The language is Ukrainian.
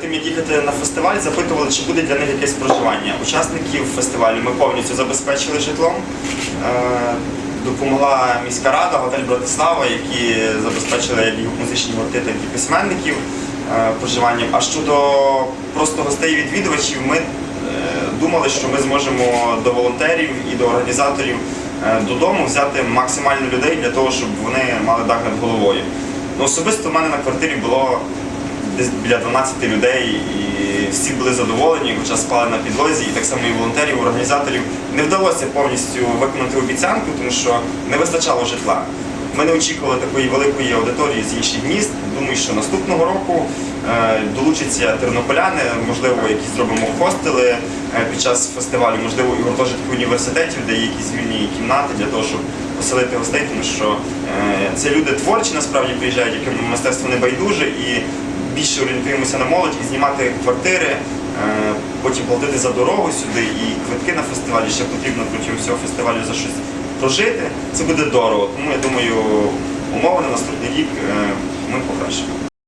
Тим, як їхати на фестиваль, запитували, чи буде для них якесь проживання. Учасників фестивалю ми повністю забезпечили житлом. Е, Допомогла міська рада, готель Братислава, які забезпечили як музичні гурти, так і письменників е, проживанням. А щодо просто гостей відвідувачів, ми е, думали, що ми зможемо до волонтерів і до організаторів додому взяти максимально людей для того, щоб вони мали дах над головою. Ну, особисто в мене на квартирі було десь біля 12 людей, і всі були задоволені, хоча спали на підлозі, і так само і волонтерів, і організаторів. Не вдалося повністю виконати обіцянку, тому що не вистачало житла. Ми не очікували такої великої аудиторії з інших міст. Думаю, що наступного року е, долучаться тернополяни, можливо, якісь зробимо хостели е, під час фестивалю, можливо, і гуртожитки університетів, де є якісь вільні кімнати для того, щоб поселити гостей, тому що е, це люди творчі, насправді приїжджають, яким мистецтво не байдуже, і більше орієнтуємося на молодь і знімати квартири, потім платити за дорогу сюди і квитки на фестивалі ще потрібно протягом всього фестивалю за щось прожити. Це буде дорого. Тому я думаю, умови на наступний рік е, ми покращимо.